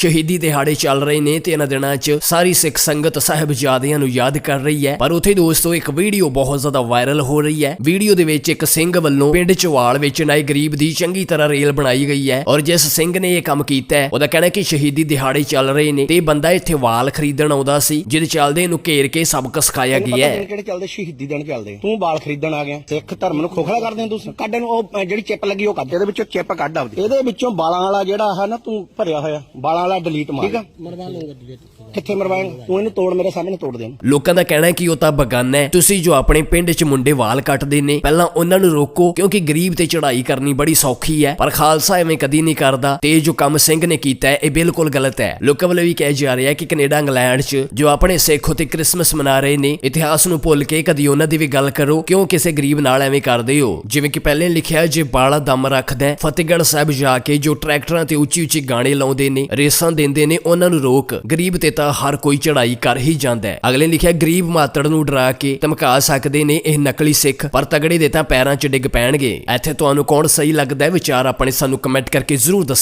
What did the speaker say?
ਸ਼ਹੀਦੀ ਦਿਹਾੜੇ ਚੱਲ ਰਹੇ ਨੇ ਤੇ ਇਹਨਾਂ ਦਿਨਾਂ 'ਚ ਸਾਰੀ ਸਿੱਖ ਸੰਗਤ ਸਾਹਿਬਜ਼ਾਦਿਆਂ ਨੂੰ ਯਾਦ ਕਰ ਰਹੀ ਹੈ। ਪਰ ਉੱਥੇ ਦੋਸਤੋ ਇੱਕ ਵੀਡੀਓ ਬਹੁਤ ਜ਼ਿਆਦਾ ਵਾਇਰਲ ਹੋ ਰਹੀ ਹੈ। ਵੀਡੀਓ ਦੇ ਵਿੱਚ ਇੱਕ ਸਿੰਘ ਵੱਲੋਂ ਪਿੰਡ ਚਵਾਲ ਵਿੱਚ ਆਏ ਗਰੀਬ ਦੀ ਚੰਗੀ ਤਰ੍ਹਾਂ ਰੇਲ ਬਣਾਈ ਗਈ ਹੈ ਔਰ ਜਿਸ ਸਿੰਘ ਨੇ ਇਹ ਕੰਮ ਕੀਤਾ ਹੈ ਉਹਦਾ ਕਹਿਣਾ ਹੈ ਕਿ ਸ਼ਹੀਦੀ ਦਿਹਾੜੇ ਚੱਲ ਰਹੇ ਨੇ ਤੇ ਇਹ ਬੰਦਾ ਇੱਥੇ ਵਾਲ ਖਰੀਦਣ ਆਉਂਦਾ ਸੀ ਜਿਹਦੇ ਚੱਲਦੇ ਇਹਨੂੰ ਘੇਰ ਕੇ ਸਬਕ ਸਿਖਾਇਆ ਗਿਆ ਹੈ। ਕਿਹੜੇ ਚੱਲਦੇ? ਸ਼ਹੀਦੀ ਦਿਨ ਚੱਲਦੇ। ਤੂੰ ਬਾਲ ਖਰੀਦਣ ਆ ਗਿਆ। ਸਿੱਖ ਧਰਮ ਨੂੰ ਖੋਖਲਾ ਕਰਦੇ ਹੋ ਤੁਸੀਂ। ਕੱਢ ਨੂੰ ਉਹ ਜਿਹੜੀ ਚਿੱਪ ਲੱਗੀ ਉਹ ਕੱਢ ਇਹਦੇ ਵਿੱਚੋਂ ਚਿੱਪ ਕੱਢ ਆਵਦੀ ਇਹਦੇ ਵਿੱਚੋਂ ਬਾਲਾਂ ਵਾਲਾ ਜਿਹੜਾ ਆ ਨਾ ਤੂੰ ਭਰਿਆ ਹੋਇਆ। ਬਾਲਾਂ ਵਾਲਾ ਡਿਲੀਟ ਮਾਰ ਠੀਕ ਆ? ਮਰਵਾ ਲਊਂਗਾ ਕਿੱਥੇ ਮਰਵਾਏਂਗਾ? ਤੂੰ ਇਹਨੂੰ ਤੋੜ ਮੇਰੇ ਸਾਹਮਣੇ ਤੋੜ ਦੇ। ਲੋਕਾਂ ਦਾ ਕਹਿਣਾ ਹੈ ਕਿ ਉਹ ਤਾਂ ਬਗਾਨਾ ਹੈ। ਤੁਸੀਂ ਜੋ ਆਪਣੇ ਪਿੰਡ 'ਚ ਮੁੰਡੇ ਵਾਲ ਕੱਟਦੇ ਨੇ ਪਹਿਲਾਂ ਉਹਨਾਂ ਨੂੰ ਰੋਕੋ ਕਿਉਂਕਿ ਗਰੀਬ ਤੇ ਚੜ੍ਹਾਈ ਕਰਨੀ ਬੜੀ ਸੌਖੀ ਹੈ। ਪਰ ਖਾਲਸਾ ਐਵੇਂ ਕਦੀ ਨਹੀਂ ਕਰਦਾ। ਤੇ ਜੋ ਕੰਮ ਸਿੰਘ ਨੇ ਕੀਤਾ ਹੈ ਇਹ ਬਿਲਕੁਲ ਗਲਤ ਹੈ। ਲੋਕਾਂ ਵੱਲੋਂ ਵੀ ਕਿਹਾ ਜਾ ਰਿਹਾ ਹੈ ਕਿ ਕੈਨੇਡਾ ਇੰਗਲੈਂਡ 'ਚ ਜੋ ਆਪਣੇ ਸਿੱਖ ਉਤੇ ਕ੍ਰਿਸਮਸ ਮਨਾ ਰਹੇ ਨੇ ਇਤਿਹਾਸ ਨੂੰ ਭੁੱਲ ਕੇ ਕਦੀ ਉਹਨਾਂ ਦੀ ਵੀ ਗੱਲ ਕਰੋ ਕਿਉਂ ਕਿਸੇ ਗਰੀਬ ਨਾਲ ਐਵੇਂ ਕਰਦੇ ਹੋ? ਜਿਵੇਂ ਕਿ ਪਹਿਲੇ ਲਿਖਿਆ ਜੇ ਬਾਲਾ ਦਮ ਰੱਖਦਾ ਫਤਿਹਗੜ੍ਹ ਸਾਹਿਬ ਜਾ ਕੇ ਜੋ ਟਰੈਕਟਰਾਂ ਤੇ ਉੱਚੀ ਉੱਚੀ ਗਾਣੇ ਲਾਉਂਦੇ ਨੇ ਰੇਸਾਂ ਦਿੰਦੇ ਨੇ ਉਹਨਾਂ ਨੂੰ ਰੋਕ। ਗਰੀਬ ਤੇ ਤਾਂ ਹਰ ਕੋਈ ਚੜਾਈ ਕਰ ਹੀ ਜਾਂਦਾ ਹੈ। ਅਗਲੇ ਲਿਖਿਆ, ਗਰੀਬ ਮਾਤੜ ਨੂੰ ਡਰਾ ਕੇ ਧਮਕਾ ਸਕਦੇ ਨੇ ਇਹ ਨਕਲੀ ਸਿੱਖ, ਪਰ ਤਗੜੇ ਦੇ ਤਾਂ ਪੈਰਾਂ 'ਚ ਡਿੱਗ ਪੈਣਗੇ। ਇੱਥੇ ਤੁਹਾਨੂੰ ਕੌਣ ਸਹੀ ਲੱਗਦਾ ਹੈ? ਵਿਚਾਰ ਆਪਣੇ ਸਾਨੂੰ ਕਮੈਂਟ ਕਰਕੇ ਜ਼ਰੂਰ ਦੱਸਿਓ।